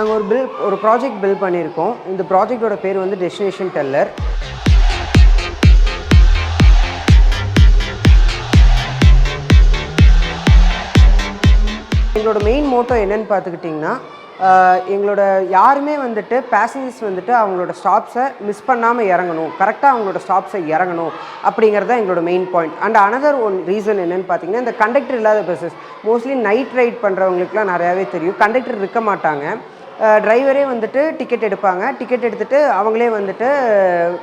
நாங்கள் ஒரு பில் ஒரு ப்ராஜெக்ட் பில் பண்ணியிருக்கோம். இந்த ப்ராஜெக்டோட பேர் வந்து டெஸ்டினேஷன் டெல்லர் எங்களோட மெயின் மோட்டோ என்னன்னு பார்த்துக்கிட்டிங்கன்னா எங்களோட யாருமே வந்துட்டு பேசஞ்சர்ஸ் வந்துட்டு அவங்களோட ஸ்டாப்ஸை மிஸ் பண்ணாமல் இறங்கணும். கரெக்டாக அவங்களோட ஸ்டாப்ஸை இறங்கணும் அப்படிங்கிறது தான் எங்களோட main point and another one reason என்னென்னு பார்த்தீங்கன்னா இந்த கண்டக்டர் இல்லாத பஸ்ஸஸ் மோஸ்ட்லி நைட் ரைட் பண்ணுறவங்களுக்குலாம் நிறையாவே தெரியும். கண்டக்டர் இருக்க மாட்டாங்க. டிரைவரே வந்துட்டு டிக்கெட் எடுப்பாங்க. டிக்கெட் எடுத்துட்டு அவங்களே வந்துட்டு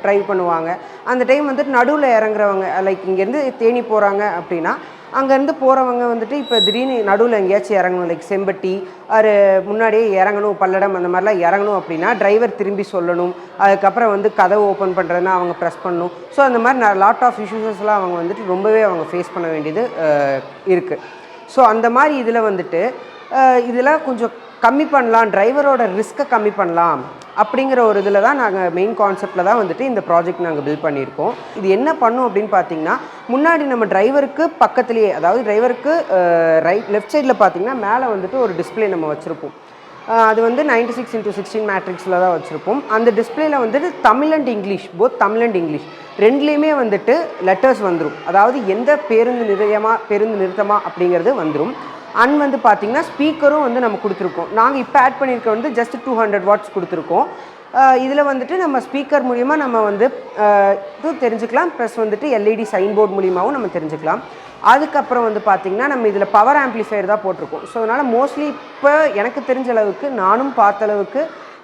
ட்ரைவ் பண்ணுவாங்க. அந்த டைம் வந்துட்டு நடுவில் இறங்குறவங்க லைக் இங்கேருந்து தேனி போகிறாங்க அப்படின்னா அங்கேருந்து போகிறவங்க வந்துட்டு இப்போ திடீர்னு நடுவில் எங்கேயாச்சும் இறங்கணும் லைக் செம்பட்டி அது முன்னாடியே இறங்கணும் பல்லடம் அந்த மாதிரிலாம் இறங்கணும் அப்படின்னா டிரைவர் திரும்பி சொல்லணும். அதுக்கப்புறம் வந்து கதவு ஓப்பன் பண்ணுறதுனா அவங்க ப்ரெஸ் பண்ணணும். ஸோ அந்த மாதிரி லாட் ஆஃப் இஷ்யூஸஸ்லாம் அவங்க வந்துட்டு ரொம்பவே அவங்க ஃபேஸ் பண்ண வேண்டியது இருக்குது ஸோ அந்த மாதிரி இதில் வந்துட்டு இதெல்லாம் கொஞ்சம் கம்மி பண்ணலாம் டிரைவரோட ரிஸ்க்கை கம்மி பண்ணலாம் அப்படிங்கிற ஒரு இதில் தான் நாங்கள் மெயின் கான்செப்டில் தான் வந்துட்டு இந்த ப்ராஜெக்ட் நாங்கள் பில்ட் பண்ணியிருக்கோம். இது என்ன பண்ணும் அப்படின்னு பார்த்தீங்கன்னா முன்னாடி நம்ம டிரைவருக்கு பக்கத்துலேயே அதாவது டிரைவருக்கு ரைட் லெஃப்ட் சைடில் பார்த்தீங்கன்னா மேலே வந்துட்டு ஒரு டிஸ்பிளே நம்ம வச்சுருப்போம். அது வந்து நைன்டி சிக்ஸ் இன்டூ சிக்ஸ்டீன் மேட்ரிக்ஸில் தான் வச்சுருப்போம். அந்த டிஸ்பிளேல வந்துட்டு Tamil and English both Tamil and English ரெண்டுலேயுமே வந்துட்டு லெட்டர்ஸ் வந்துடும் அதாவது எந்த பேருந்து நிலையமா பேருந்து நிறுத்தமாக அப்படிங்கிறது வந்துடும் அண்ட் வந்து பார்த்திங்கன்னா ஸ்பீக்கரும் வந்து நம்ம கொடுத்துருக்கோம். நாங்கள் இப்போ ஆட் பண்ணியிருக்க வந்து ஜஸ்ட் டூ ஹண்ட்ரட் வாட்ஸ் கொடுத்துருக்கோம். இதில் வந்துட்டு நம்ம ஸ்பீக்கர் மூலிமா நம்ம வந்து இது தெரிஞ்சுக்கலாம். ப்ளஸ் வந்துட்டு எல்இடி சைன் போர்டு மூலியமாகவும் நம்ம தெரிஞ்சுக்கலாம். அதுக்கப்புறம் வந்து பார்த்திங்கன்னா நம்ம இதில் பவர் ஆம்ப்ளிஃபையர் தான் போட்டிருக்கோம். ஸோ அதனால் மோஸ்ட்லி இப்போ எனக்கு தெரிஞ்ச அளவுக்கு நானும் பார்த்த அளவுக்கு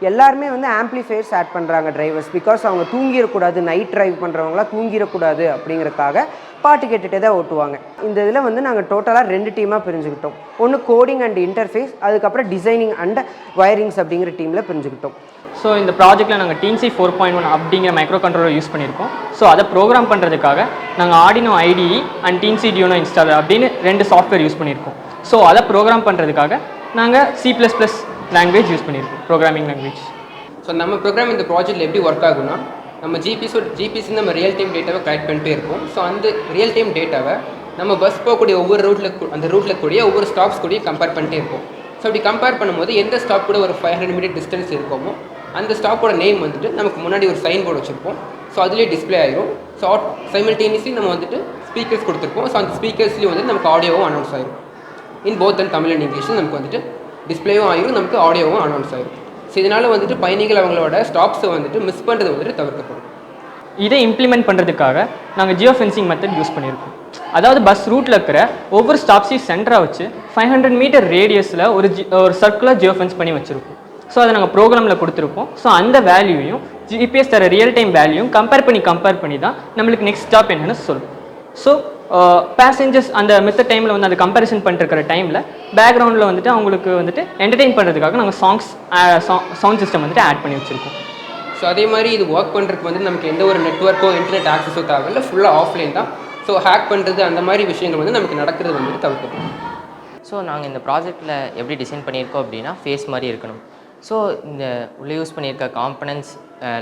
எல்லாருமே வந்து ஆம்ப்ளிஃபையர்ஸ் ஆட் பண்ணுறாங்க டிரைவர்ஸ் பிகாஸ் அவங்க தூங்கிடக்கூடாது நைட் டிரைவ் பண்ணுறவங்களாம் தூங்கிடக்கூடாது அப்படிங்கிறதுக்காக பாட்டு கேட்டுகிட்டே தான் ஓட்டுவாங்க. இந்த இதில் வந்து நாங்கள் டோட்டலாக ரெண்டு டீமாக பிரிஞ்சுக்கிட்டோம். ஒன்று கோடிங் அண்ட் இன்டர்ஃபேஸ் அதுக்கப்புறம் டிசைனிங் அண்ட் வயரிங்ஸ் அப்படிங்கிற டீமில் பிரிஞ்சுக்கிட்டோம். ஸோ இந்த ப்ராஜெக்ட்டில் நாங்கள் டீன்சி ஃபோர் பாயிண்ட் ஒன் அப்படிங்கிற மைக்ரோ கண்ட்ரோலர் யூஸ் பண்ணியிருக்கோம். ஸோ அதை ப்ரோக்ராம் பண்ணுறதுக்காக நாங்கள் Arduino IDE and Teensyduino installer அப்படின்னு ரெண்டு சாஃப்ட்வேர் யூஸ் பண்ணியிருக்கோம். ஸோ அதை ப்ரோக்ராம் பண்ணுறதுக்காக நாங்கள் C plus plus language use பண்ணியிருக்கோம் ப்ரோக்ராமிங் லாங்குவேஜ் ஸோ நம்ம ப்ரோக்ராம் இந்த ப்ராஜெக்ட்டில் எப்படி ஒர்க் ஆகும்னா நம்ம ஜிபிஸோட ஜிபிஸ் நம்ம ரியல் டைம் டேட்டாவை கலெக்ட் பண்ணிட்டே இருக்கும் ஸோ அந்த ரியல் டைம் டேட்டாவை நம்ம பஸ் போகக்கூடிய ஒவ்வொரு ரூட்டில் அந்த ரூட்டில் கூடிய ஒவ்வொரு ஸ்டாப்ஸ் கூடயே கம்பேர் பண்ணிட்டே இருப்போம். ஸோ அப்படி கம்பேர் பண்ணும்போது எந்த ஸ்டாப் கூட ஒரு ஃபைவ் ஹண்ட்ரட் மீட்டர் டிஸ்டன்ஸ் இருக்கோமோ அந்த ஸ்டாப்போட நேம் வந்துட்டு நமக்கு முன்னாடி ஒரு சைன் போர்டு வச்சுருப்போம். ஸோ அதுலேயே டிஸ்ப்ளே ஆயிரும். ஸோ சைமில்டேனியஸ்லி நம்ம வந்துட்டு ஸ்பீக்கர்ஸ் கொடுத்துருப்போம். ஸோ அந்த ஸ்பீக்கர்ஸ்லேயும் வந்து நமக்கு ஆடியோவும் அனௌன்ஸ் ஆயிரும். In both and Tamil and இங்கிலீஷும் நமக்கு வந்துட்டு டிஸ்ப்ளேவும் ஆகிரும் நமக்கு ஆடியோவும் அனௌன்ஸ் ஆகிரும். ஸோ இதனால் வந்துட்டு பயணிகள் அவங்களோட ஸ்டாப்ஸை வந்துட்டு மிஸ் பண்ணுறது வந்துட்டு தவிர்க்கப்படும். இதை இம்ப்ளிமெண்ட் பண்ணுறதுக்காக நாங்கள் ஜியோ ஃபென்சிங் மெத்தட் யூஸ் பண்ணியிருக்கோம். அதாவது பஸ் ரூட்டில் இருக்கிற ஒவ்வொரு ஸ்டாப்ஸையும் சென்டராக வச்சு ஃபைவ் ஹண்ட்ரட் மீட்டர் ரேடியஸில் ஒரு ஜி ஒரு சர்க்குலர் ஜியோ ஃபென்ஸ் பண்ணி வச்சுருப்போம் ஸோ அதை நாங்கள் ப்ரோக்ராமில் கொடுத்துருப்போம் ஸோ அந்த வேல்யூயும் ஜிபிஎஸ் தர ரியல் டைம் வேல்யூயும் கம்பேர் பண்ணி கம்பேர் பண்ணி தான் நம்மளுக்கு நெக்ஸ்ட் ஸ்டாப் என்னென்னு சொல்லும். ஸோ பேசஞ்சர்ஸ் அந்த மித்த டைமில் வந்து அந்த கம்பேரிசன் பண்ணிருக்கிற டைமில் பேக்ரவுண்டில் வந்துட்டு அவங்களுக்கு வந்துட்டு என்டர்டெயின் பண்ணுறதுக்காக நாங்கள் சாங்ஸ் சவுண்ட் சிஸ்டம் வந்துட்டு ஆட் பண்ணி வச்சுருக்கோம். ஸோ அதே மாதிரி இது ஒர்க் பண்ணுறதுக்கு வந்து நமக்கு எந்த ஒரு நெட்ஒர்க்கோ இன்டர்நெட் ஆக்சஸோ தேவையில்ல ஃபுல்லாக ஆஃப்லைன் தான். ஸோ ஹேக் பண்ணுறது அந்த மாதிரி விஷயங்கள் வந்து நமக்கு நடக்கிறது வந்துட்டு தவிர்க்கப்படும் ஸோ நாங்கள் இந்த ப்ராஜெக்ட்டில் எப்படி டிசைன் பண்ணியிருக்கோம் அப்படின்னா ஃபேஸ் மாதிரி இருக்கணும். ஸோ இந்த உள்ளே யூஸ் பண்ணியிருக்க components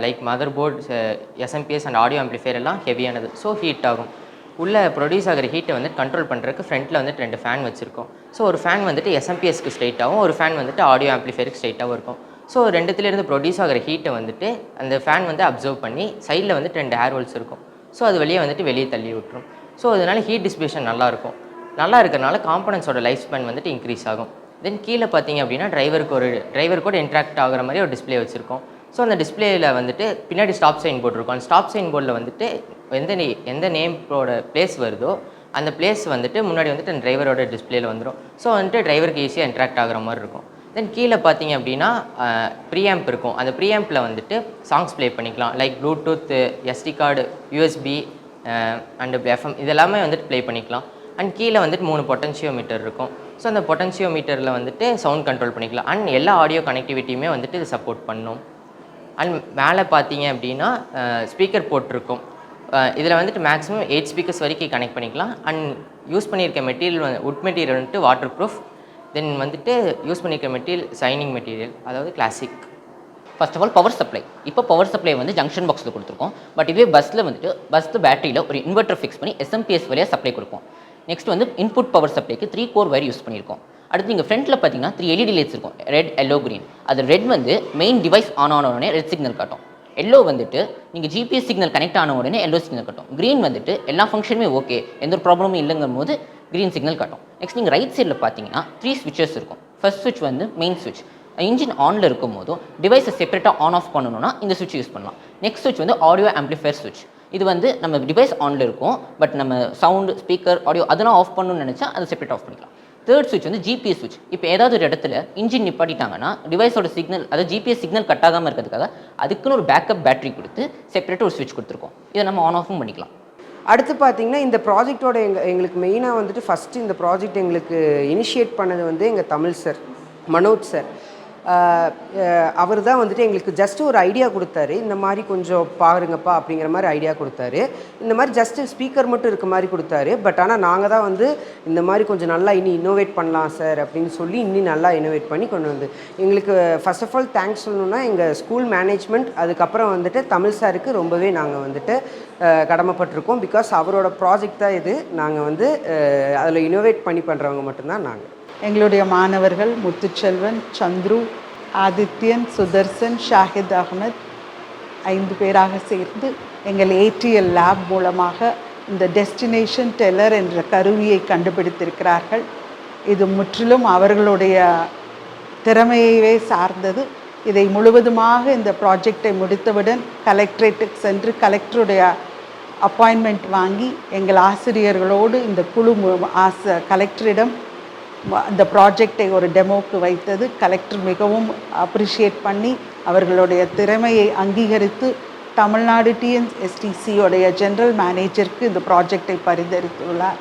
like mother board SMPS and audio amplifier எல்லாம் ஹெவியானது ஸோ ஹீட் ஆகும். உள்ளே ப்ரொடியூஸ் ஆகிற ஹீட்டை வந்து கண்ட்ரோல் பண்ணுறதுக்கு ஃப்ரண்ட்டில் வந்துட்டு ரெண்டு ஃபேன் வச்சுருக்கோம். ஸோ ஒரு ஃபேன் வந்துட்டு எஸ்எம்பிஎஸ்க்கு ஸ்ட்ரைட்டாகவும் ஒரு ஃபேன் வந்துட்டு ஆடியோ ஆம்ப்ளிஃபயருக்கு ஸ்ட்ரைட்டாகவும் இருக்கும். ஸோ ரெண்டுத்துலேருந்து ப்ரொடியூஸ் ஆகிற ஹீட்டை வந்துட்டு அந்த ஃபேன் வந்து அப்சர்வ் பண்ணி சைடில் வந்துட்டு ரெண்டு ஏர் ஹோல்ஸ் இருக்கும். ஸோ அது வெளியே வந்துட்டு வெளியே தள்ளி விட்டுரும். ஸோ அதனால ஹீட் டிஸ்பிஷன் நல்லாயிருக்கும். நல்லா இருக்கிறனால காம்பனன்ஸோட லைஃப் ஸ்பேன் வந்துட்டு இன்க்ரீஸ் ஆகும். தென் கீழே பார்த்தீங்க அப்படின்னா டிரைவருக்கு ஒரு டிரைவர் கூட இன்ட்ராக்ட் ஆகிற மாதிரி ஒரு டிஸ்ப்ளே வச்சுருக்கோம். ஸோ அந்த டிஸ்ப்ளேயில் வந்துட்டு பின்னாடி ஸ்டாப் சைன் போர்டு இருக்கும் அந்த ஸ்டாப் சைன் போர்டில் வந்துட்டு எந்த நே எந்த நேமோட பிளேஸ் வருதோ அந்த பிளேஸ் வந்துட்டு முன்னாடி வந்துட்டு அந்த டிரைவரோட டிஸ்ப்ளேல வந்துடும் ஸோ வந்துட்டு டிரைவருக்கு ஈஸியாக இன்ட்ராக்ட் ஆகிற மாதிரி இருக்கும். தென் கீழே பார்த்தீங்க அப்படின்னா ப்ரீஆம்ப் இருக்கும். அந்த ப்ரீஆம்பில் வந்துட்டு சாங்ஸ் ப்ளே பண்ணிக்கலாம். Like Bluetooth SD card USB and FM இதெல்லாமே வந்துட்டு ப்ளே பண்ணிக்கலாம். அண்ட் கீழே வந்துட்டு மூணு பொட்டன்ஷியோ மீட்டர் இருக்கும். ஸோ அந்த பொட்டன்ஷியோ மீட்டரில் வந்துட்டு சவுண்ட் கண்ட்ரோல் பண்ணிக்கலாம். அண்ட் எல்லா ஆடியோ கனெக்டிவிட்டியுமே வந்துட்டு இது சப்போர்ட் பண்ணும். அண்ட் மேலே பார்த்தீங்க அப்படின்னா ஸ்பீக்கர் போட்டிருக்கும் இதில் வந்துட்டு மேக்ஸிமம் எயிட் ஸ்பீக்கர்ஸ் வரைக்கும் கனெக்ட் பண்ணிக்கலாம். அண்ட் யூஸ் பண்ணியிருக்க மெட்டீரியல் வந்து உட் மெட்டீரியல் வந்துட்டு வாட்டர் ப்ரூஃப் தென் வந்துட்டு யூஸ் பண்ணியிருக்க மெட்டீரியல் சைனிங் மெட்டீரியல் அதாவது classic first of all power supply இப்போ பவர் சப்ளை வந்து ஜங்ஷன் பாக்ஸில் கொடுத்துருக்கோம். பட் இதுவே பஸ்ஸில் வந்துட்டு பஸ்ஸில் பேட்டரியில் ஒரு இன்வெர்ட்டர் ஃபிக்ஸ் பண்ணி எஸ்எம்பிஎஸ் வழியாக சப்ளை கொடுப்போம். நெக்ஸ்ட் வந்து இன்புட் பவர் சப்ளைக்கு த்ரீ கோர் வயர் யூஸ் பண்ணியிருக்கோம் அடுத்து நீங்கள் ஃப்ரண்ட்டில் பார்த்தீங்கன்னா த்ரீ எல்இடி லைட்ஸ் இருக்கும். ரெட் எல்லோ க்ரீன் அது ரெட் வந்து மெயின் டிவைஸ் ஆன் ஆன உடனே ரெட் சிக்னல் காட்டும். எல்லோ வந்துட்டு நீங்கள் ஜிபிஎஸ் சிக்னல் கனெக்ட் ஆன உடனே எல்லோ சிக்னல் கட்டும். க்ரீன் வந்துட்டு எல்லா ஃபங்க்ஷனுமே ஓகே எந்த ஒரு ப்ராப்ளமும் இல்லைங்கும் போது க்ரீன் சிக்னல் கட்டும். நெக்ஸ்ட் நீங்கள் ரைட் சைடில் பார்த்தீங்கன்னா த்ரீ ஸ்விட்சஸ் இருக்கும். ஃபர்ஸ்ட் ஸ்விட்ச் வந்து மெயின் ஸ்விட்ச் இன்ஜின் ஆனில் இருக்கும் போதும் டிவைஸை செப்பரேட்டாக ஆன் ஆஃப் பண்ணணும்னா இந்த சுவிட்ச் யூஸ் பண்ணலாம். நெக்ஸ்ட் சுவிட்ச் வந்து ஆடியோ ஆம்பிளிஃபயர் சுவிட்ச் இது வந்து நம்ம டிவைஸ் ஆனில் இருக்கும் பட் நம்ம சவுண்டு ஸ்பீக்கர் ஆடியோ அதெல்லாம் ஆஃப் பண்ணணும்னு நினச்சா அதை செப்பரேட் ஆஃப் பண்ணிக்கலாம். தேர்ட் சுவிட்ச் வந்து ஜிபிஎஸ் சுவிட்ச் இப்போ ஏதாவது ஒரு இடத்துல இன்ஜின் நிப்பாட்டிட்டாங்கன்னா டிவைஸோட சிக்னல் அதாவது ஜிபிஎஸ் சிக்னல் கட் ஆகாமல் இருக்கிறதுக்காக அதுக்குன்னு ஒரு பேக்கப் பேட்டரி கொடுத்து செப்பரேட்டாக ஒரு சுவிட்ச் கொடுத்துருக்கோம். இதை நம்ம ஆன் ஆஃபும் பண்ணிக்கலாம். அடுத்து பார்த்தீங்கன்னா இந்த ப்ராஜெக்டோட எங்கள் எங்களுக்கு மெயினாக வந்துட்டு ஃபஸ்ட்டு இந்த ப்ராஜெக்ட் எங்களுக்கு இனிஷியேட் பண்ணது வந்து எங்கள் தமிழ் சார் மனோஜ் சார் அவர் தான் வந்துட்டு எங்களுக்கு ஜஸ்ட்டு ஒரு ஐடியா கொடுத்தாரு. இந்த மாதிரி கொஞ்சம் பாருங்கப்பா அப்படிங்கிற மாதிரி ஐடியா கொடுத்தாரு. இந்த மாதிரி ஜஸ்ட்டு ஸ்பீக்கர் மட்டும் இருக்க மாதிரி கொடுத்தாரு. பட் ஆனால் நாங்கள் தான் வந்து இந்த மாதிரி கொஞ்சம் நல்லா இனி இன்னோவேட் பண்ணலாம் சார் அப்படின்னு சொல்லி இன்னும் நல்லா இனோவேட் பண்ணி கொண்டு வந்து எங்களுக்கு ஃபர்ஸ்ட் ஆஃப் ஆல் தேங்க்ஸ் சொல்லணும்னா எங்கள் ஸ்கூல் மேனேஜ்மெண்ட் அதுக்கப்புறம் வந்துட்டு தமிழ் சாருக்கு ரொம்பவே நாங்கள் வந்துட்டு கடமைப்பட்டிருக்கோம். பிகாஸ் அவரோட ப்ராஜெக்ட் தான் இது. நாங்கள் வந்து அதில் இனோவேட் பண்ணி பண்ணுறவங்க மட்டும்தான் நாங்கள் எங்களுடைய மாணவர்கள் முத்துச்செல்வன் சந்துரு ஆதித்யன் சுதர்சன் ஷாஹித் அகமத் ஐந்து பேராக சேர்ந்து எங்கள் ஏடிஎல் லேப் மூலமாக இந்த டெஸ்டினேஷன் டெல்லர் என்ற கருவியை கண்டுபிடித்திருக்கிறார்கள். இது முற்றிலும் அவர்களுடைய திறமையவே சார்ந்தது. இதை முழுவதுமாக இந்த ப்ராஜெக்டை முடித்தவுடன் கலெக்டரேட்டுக்கு சென்று கலெக்டருடைய அப்பாயின்மெண்ட் வாங்கி எங்கள் ஆசிரியர்களோடு இந்த குழு மு- ஆச கலெக்டரிடம் அந்த ப்ராஜெக்டை ஒரு டெமோக்கு வைத்தது. கலெக்டர் மிகவும் அப்ரிஷியேட் பண்ணி அவர்களுடைய திறமையை அங்கீகரித்து தமிழ்நாடு டிஎன்எஸ்டிசியோடைய ஜென்ரல் மேனேஜருக்கு இந்த ப்ராஜெக்டை பரிந்துரைத்துள்ளார்.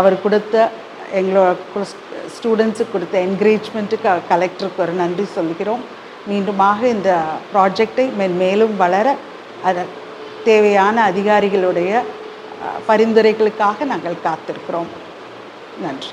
அவர் கொடுத்த எங்களோட ஸ்டூடெண்ட்ஸுக்கு கொடுத்த என்கரேஜ்மெண்ட்டுக்கு கலெக்டருக்கு ஒரு நன்றி சொல்கிறோம். மீண்டுமாக இந்த ப்ராஜெக்டை மென்மேலும் வளர அதை தேவையான அதிகாரிகளுடைய பரிந்துரைகளுக்காக நாங்கள் காத்திருக்கிறோம். நன்றி.